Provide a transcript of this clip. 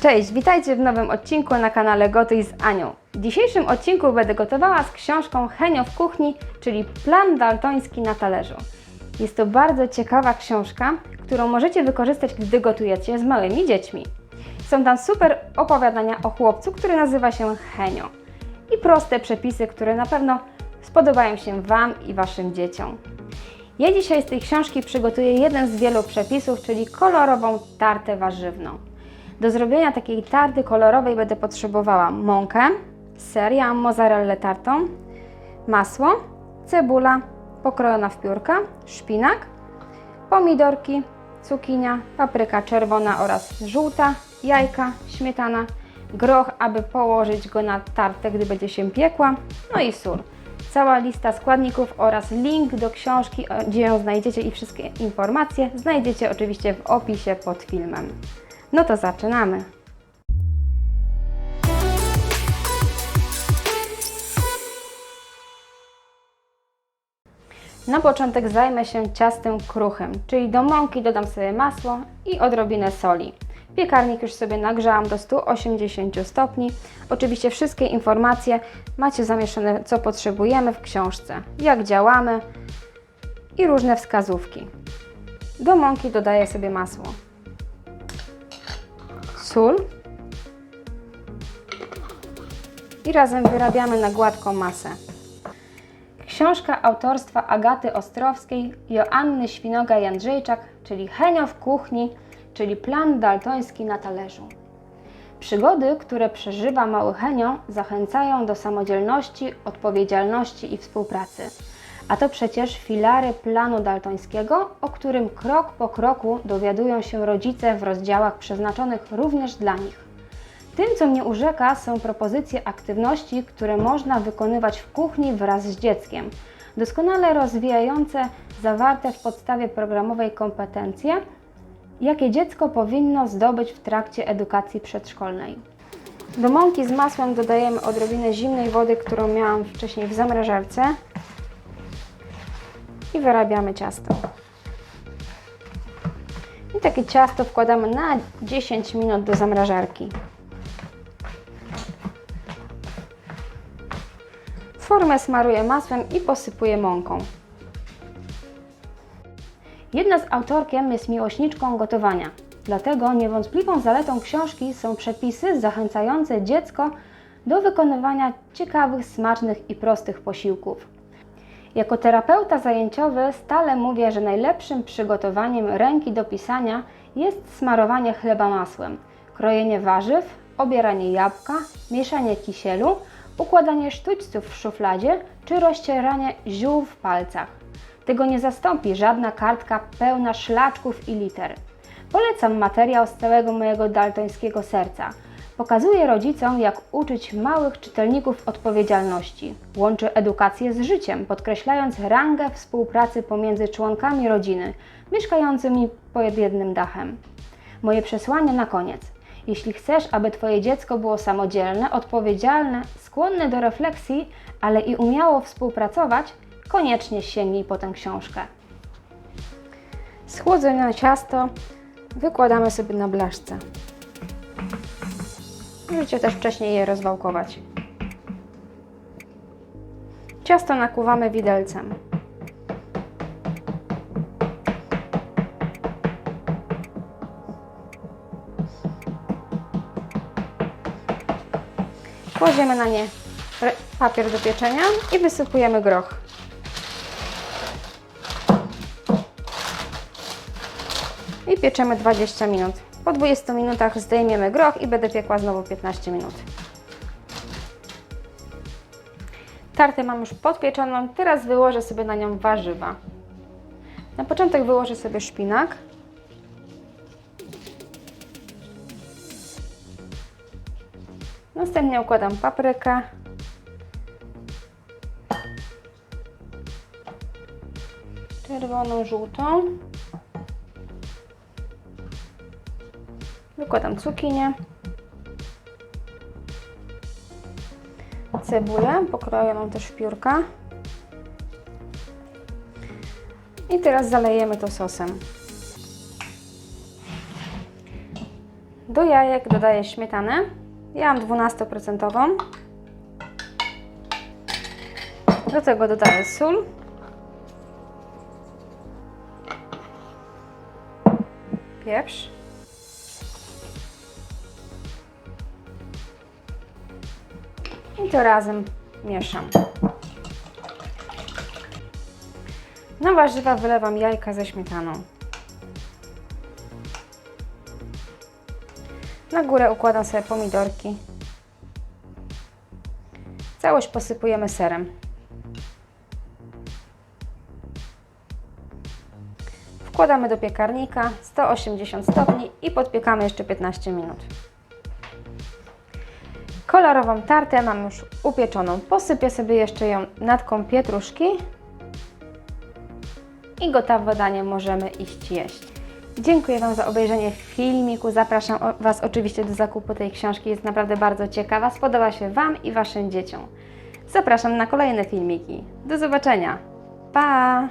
Cześć, witajcie w nowym odcinku na kanale Gotuj z Anią. W dzisiejszym odcinku będę gotowała z książką Henio w kuchni, czyli Plan daltoński na talerzu. Jest to bardzo ciekawa książka, którą możecie wykorzystać, gdy gotujecie z małymi dziećmi. Są tam super opowiadania o chłopcu, który nazywa się Henio i proste przepisy, które na pewno spodobają się Wam i Waszym dzieciom. Ja dzisiaj z tej książki przygotuję jeden z wielu przepisów, czyli kolorową tartę warzywną. Do zrobienia takiej tarty kolorowej będę potrzebowała mąkę, ser, ja mam mozzarellę tartą, masło, cebula pokrojona w piórka, szpinak, pomidorki, cukinia, papryka czerwona oraz żółta, jajka, śmietana, groch, aby położyć go na tartę, gdy będzie się piekła, no i sól. Cała lista składników oraz link do książki, gdzie ją znajdziecie i wszystkie informacje znajdziecie oczywiście w opisie pod filmem. No to zaczynamy. Na początek zajmę się ciastem kruchym, czyli do mąki dodam sobie masło i odrobinę soli. Piekarnik już sobie nagrzałam do 180 stopni. Oczywiście wszystkie informacje macie zamieszczone, co potrzebujemy w książce, jak działamy i różne wskazówki. Do mąki dodaję sobie masło, sól i razem wyrabiamy na gładką masę. Książka autorstwa Agaty Ostrowskiej, Joanny Świnoga-Jędrzejczak, czyli Henio w kuchni, czyli plan daltoński na talerzu. Przygody, które przeżywa mały Henio, zachęcają do samodzielności, odpowiedzialności i współpracy. A to przecież filary planu daltońskiego, o którym krok po kroku dowiadują się rodzice w rozdziałach przeznaczonych również dla nich. Tym, co mnie urzeka, są propozycje aktywności, które można wykonywać w kuchni wraz z dzieckiem, doskonale rozwijające zawarte w podstawie programowej kompetencje, jakie dziecko powinno zdobyć w trakcie edukacji przedszkolnej. Do mąki z masłem dodajemy odrobinę zimnej wody, którą miałam wcześniej w zamrażarce i wyrabiamy ciasto. I takie ciasto wkładamy na 10 minut do zamrażarki. Formę smaruję masłem i posypuję mąką. Jedna z autorkiem jest miłośniczką gotowania, dlatego niewątpliwą zaletą książki są przepisy zachęcające dziecko do wykonywania ciekawych, smacznych i prostych posiłków. Jako terapeuta zajęciowy stale mówię, że najlepszym przygotowaniem ręki do pisania jest smarowanie chleba masłem, krojenie warzyw, obieranie jabłka, mieszanie kisielu, układanie sztućców w szufladzie czy rozcieranie ziół w palcach. Tego nie zastąpi żadna kartka pełna szlaczków i liter. Polecam materiał z całego mojego daltońskiego serca. Pokazuje rodzicom, jak uczyć małych czytelników odpowiedzialności. Łączy edukację z życiem, podkreślając rangę współpracy pomiędzy członkami rodziny, mieszkającymi pod jednym dachem. Moje przesłanie na koniec. Jeśli chcesz, aby Twoje dziecko było samodzielne, odpowiedzialne, skłonne do refleksji, ale i umiało współpracować, koniecznie sięgnij po tę książkę. Schłodzone ciasto wykładamy sobie na blaszce. Możecie też wcześniej je rozwałkować. Ciasto nakłuwamy widelcem. Kładziemy na nie papier do pieczenia i wysypujemy groch. I pieczemy 20 minut. Po 20 minutach zdejmiemy groch i będę piekła znowu 15 minut. Tartę mam już podpieczoną, teraz wyłożę sobie na nią warzywa. Na początek wyłożę sobie szpinak. Następnie układam paprykę. Czerwoną, żółtą. Wykładam cukinię. Cebulę pokrojoną też w piórka. I teraz zalejemy to sosem. Do jajek dodaję śmietanę. Ja mam 12%. Do tego dodaję sól. Pieprz. I to razem mieszam. Na warzywa wylewam jajka ze śmietaną. Na górę układam sobie pomidorki. Całość posypujemy serem. Wkładamy do piekarnika 180 stopni i podpiekamy jeszcze 15 minut. Kolorową tartę mam już upieczoną. Posypię sobie jeszcze ją natką pietruszki i gotowe danie możemy iść jeść. Dziękuję Wam za obejrzenie filmiku. Zapraszam Was oczywiście do zakupu tej książki. Jest naprawdę bardzo ciekawa. Spodoba się Wam i Waszym dzieciom. Zapraszam na kolejne filmiki. Do zobaczenia. Pa!